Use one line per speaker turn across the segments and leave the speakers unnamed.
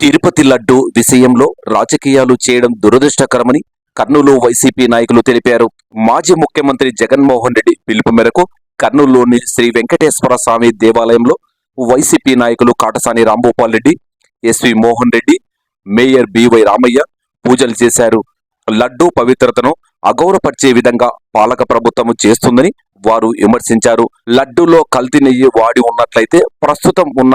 తిరుపతి లడ్డు విషయంలో రాజకీయాలు చేయడం దురదృష్టకరమని కర్నూలు వైసీపీ నాయకులు తెలిపారు. మాజీ ముఖ్యమంత్రి జగన్మోహన్ రెడ్డి పిలుపు మేరకు కర్నూలులోని శ్రీ వెంకటేశ్వర స్వామి దేవాలయంలో వైసీపీ నాయకులు Katasani Rambhupal Reddy S V Mohan Reddy mayor B Y Ramaiah పూజలు చేశారు. లడ్డూ పవిత్రతను అగౌరవపరిచే విధంగా పాలక ప్రభుత్వం చేస్తుందని వారు విమర్శించారు. లడ్డూలో కల్తీ నెయ్యి వాడి ఉన్నట్లయితే ప్రస్తుతం ఉన్న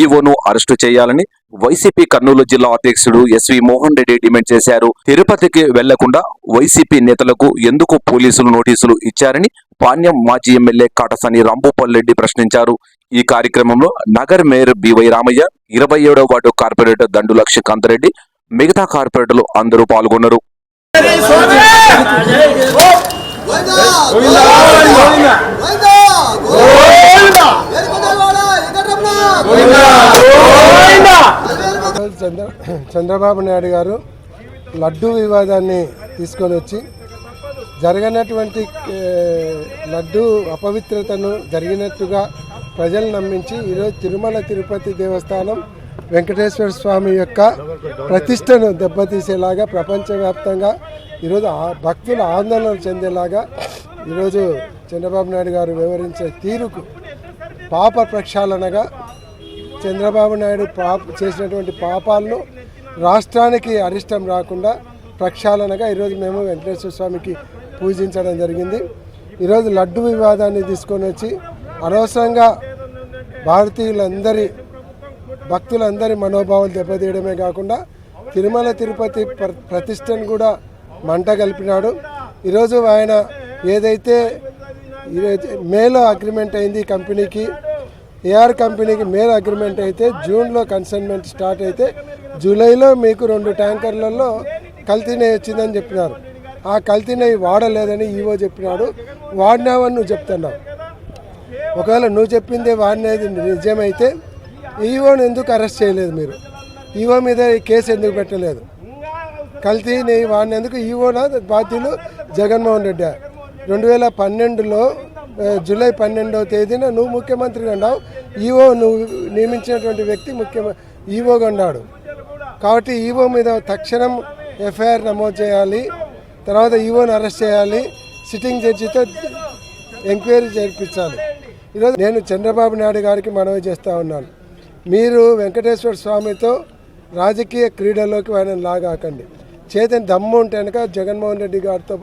ఈవోను అరెస్టు చేయాలని వైసీపీ కర్నూలు జిల్లా అధ్యక్షుడు ఎస్వి మోహన్ రెడ్డి డిమాండ్ చేశారు. తిరుపతికి వెళ్ళకుండా వైసీపీ నేతలకు ఎందుకు పోలీసులు నోటీసులు ఇచ్చారని పాణ్యం మాజీ ఎమ్మెల్యే కాటసాని రాంభూపాల్ రెడ్డి ప్రశ్నించారు. ఈ కార్యక్రమంలో నగర్ మేయర్ బివై రామయ్య ఇరవై ఏడవ వార్డు కార్పొరేటర్ దండు లక్ష్మీకాంత్ రెడ్డి మిగతా కార్పొరేటర్లు అందరూ పాల్గొన్నారు.
చంద్రబాబు నాయుడు గారు లడ్డూ వివాదాన్ని తీసుకొని వచ్చి జరగనటువంటి లడ్డు లడ్డూ అపవిత్రతను జరిగినట్టుగా ప్రజలు నమ్మించి ఈరోజు తిరుమల తిరుపతి దేవస్థానం వెంకటేశ్వర స్వామి యొక్క ప్రతిష్టను దెబ్బతీసేలాగా ప్రపంచవ్యాప్తంగా ఈరోజు భక్తులు ఆందోళన చెందేలాగా ఈరోజు చంద్రబాబు నాయుడు గారు వివరించే తీరుకు పాప ప్రక్షాళనగా చంద్రబాబు నాయుడు పాప చేసినటువంటి పాపాలను రాష్ట్రానికి అరిష్టం రాకుండా ప్రక్షాళనగా ఈరోజు మేము వెంకటేశ్వర స్వామికి పూజించడం జరిగింది. ఈరోజు లడ్డు వివాదాన్ని తీసుకొని వచ్చి అనవసరంగా భారతీయులందరి భక్తులందరి మనోభావాలు దెబ్బతీయడమే కాకుండా తిరుమల తిరుపతి ప్ర- ప్రతిష్టను కూడా మంట కలిపినాడు. ఈరోజు ఆయన ఏదైతే మేలో అగ్రిమెంట్ అయింది కంపెనీకి ఏఆర్ కంపెనీకి మేల్ అగ్రిమెంట్ అయితే జూన్లో కన్సైన్మెంట్ స్టార్ట్ అయితే జూలైలో మీకు రెండు ట్యాంకర్లలో కల్తీ నెయ్యి వచ్చిందని చెప్పినారు. ఆ కల్తీ నెయ్యి వాడలేదని ఈవో చెప్పినాడు. వాడినావని నువ్వు చెప్తున్నావు. ఒకవేళ నువ్వు చెప్పిందే వాడినది నిజమైతే ఈవోని ఎందుకు అరెస్ట్ చేయలేదు మీరు? ఈవో మీద ఈ కేసు ఎందుకు పెట్టలేదు? కల్తీ నెయ్యి వాడినందుకు ఈవోన బాధ్యులు జగన్మోహన్ రెడ్డి? రెండు వేల పన్నెండులో జూలై పన్నెండవ తేదీన నువ్వు ముఖ్యమంత్రిగా ఉన్నావు ఈవో నువ్వు నియమించినటువంటి వ్యక్తి ముఖ్య ఈవోగా ఉన్నాడు కాబట్టి ఈవో మీద తక్షణం ఎఫ్ఐఆర్ నమోదు చేయాలి తర్వాత ఈవోని అరెస్ట్ చేయాలి సిట్టింగ్ జడ్జితో ఎంక్వైరీ జరిపించాలి. ఈరోజు నేను చంద్రబాబు నాయుడు గారికి మనవి చేస్తూ ఉన్నాను. మీరు వెంకటేశ్వర స్వామితో రాజకీయ క్రీడల్లోకి ఆయన లాగాకండి. చేతని దమ్ము ఉంటే కనుక జగన్మోహన్ రెడ్డి గారితో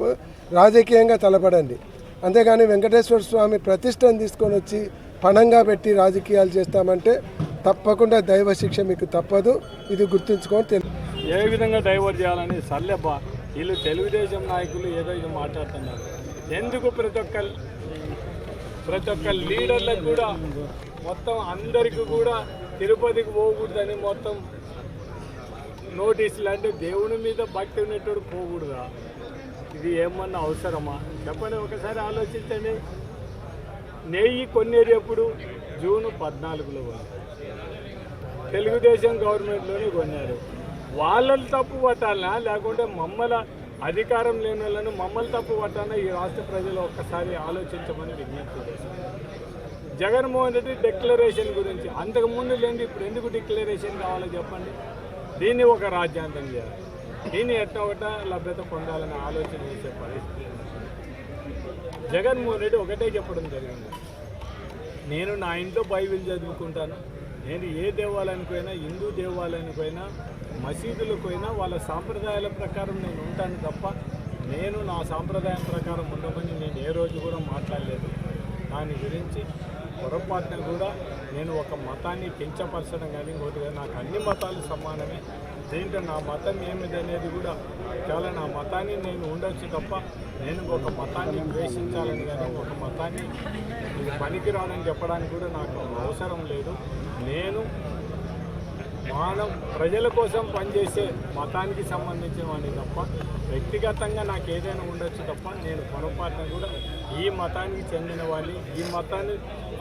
రాజకీయంగా తలపడండి. అంతేగాని వెంకటేశ్వర స్వామి ప్రతిష్టను తీసుకొని వచ్చి పణంగా పెట్టి రాజకీయాలు చేస్తామంటే తప్పకుండా దైవ శిక్ష మీకు తప్పదు. ఇది గుర్తుంచుకొని తెలు
ఏ విధంగా డైవర్ట్ చేయాలని సల్లెబ్బ వీళ్ళు తెలుగుదేశం నాయకులు ఏదో ఇది మాట్లాడుతున్నారు. ఎందుకు ప్రతి ఒక్క ప్రతి ఒక్క లీడర్లకు కూడా మొత్తం అందరికీ కూడా తిరుపతికి పోకూడదని మొత్తం నోటీసులు అంటే దేవుని మీద భక్తి ఉన్నట్టు పోకూడదా? ఇది ఏమన్నా అవసరమా? చెప్పండి ఒకసారి ఆలోచించండి. నెయ్యి కొనేటప్పుడు జూన్ పద్నాలుగులో ఉంది తెలుగుదేశం గవర్నమెంట్లోనే కొన్నారు. వాళ్ళని తప్పు పట్టాలనా? లేకుంటే మమ్మల అధికారం లేని వాళ్ళని మమ్మల్ని తప్పు పట్టాలన్నా ఈ రాష్ట్ర ప్రజలు ఒక్కసారి ఆలోచించమని విజ్ఞప్తి చేశారు. జగన్మోహన్ రెడ్డి డిక్లరేషన్ గురించి అంతకుముందు లేని ఇప్పుడు ఎందుకు డిక్లరేషన్ కావాలో చెప్పండి. దీన్ని ఒక రాజ్యాంగం చేయాలి. దీన్ని ఎట్టా ఒకట లభ్యత పొందాలని ఆలోచన చేసే పరిస్థితి జగన్మోహన్ రెడ్డి ఒకటే చెప్పడం జరిగింది. నేను నా ఇంట్లో బైబిల్ చదువుకుంటాను. నేను ఏ దేవాలయానికి పోయినా హిందూ దేవాలయానికి పోయినా మసీదులకు పోయినా వాళ్ళ సాంప్రదాయాల ప్రకారం నేను ఉంటాను తప్ప నేను నా సాంప్రదాయం ప్రకారం ఉండమని నేను ఏ రోజు కూడా మాట్లాడలేదు. దాని గురించి పొరపాటున కూడా నేను ఒక మతాన్ని కించపరచడం కానీ ఇంకోటి కానీ నాకు అన్ని మతాలు సమానమే. దీంట్లో నా మతం ఏమిది అనేది కూడా చాలా నా మతాన్ని నేను ఉండొచ్చు తప్ప నేను ఒక మతాన్ని ద్వేషించాలని కానీ ఒక మతాన్ని ఇది పనికిరానని చెప్పడానికి కూడా నాకు అవసరం లేదు. నేను మానవ ప్రజల కోసం పనిచేసే మతానికి సంబంధించిన వాడిని తప్ప వ్యక్తిగతంగా నాకు ఏదైనా ఉండొచ్చు తప్ప నేను పొరపాటున కూడా ఈ మతానికి చెందిన వాళ్ళని ఈ మతాన్ని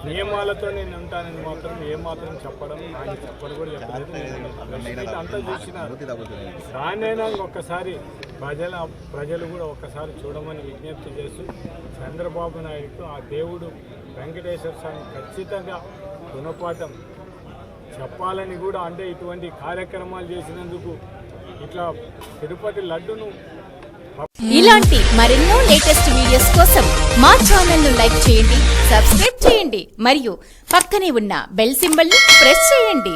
నియమాలతో నేను ఉంటానని మాత్రం ఏ మాత్రం చెప్పడం ఆయన చెప్పడం కూడా చెప్పలేదు. అంతా చూసినారు దానైనా ఒక్కసారి ప్రజల ప్రజలు కూడా ఒక్కసారి చూడమని విజ్ఞప్తి చేస్తూ చంద్రబాబు నాయుడుకు ఆ దేవుడు వెంకటేశ్వర స్వామి ఖచ్చితంగా గుణపాఠం చెప్పాలని కూడా అంటే ఇటువంటి కార్యక్రమాలు చేసినందుకు ఇట్లా తిరుపతి లడ్డును
ఇలాంటి మరెన్నో లేటెస్ట్ వీడియోస్ కోసం మా ఛానల్ను లైక్ చేయండి సబ్స్క్రైబ్ చేయండి మరియు పక్కనే ఉన్న బెల్ సింబల్ ప్రెస్ చేయండి.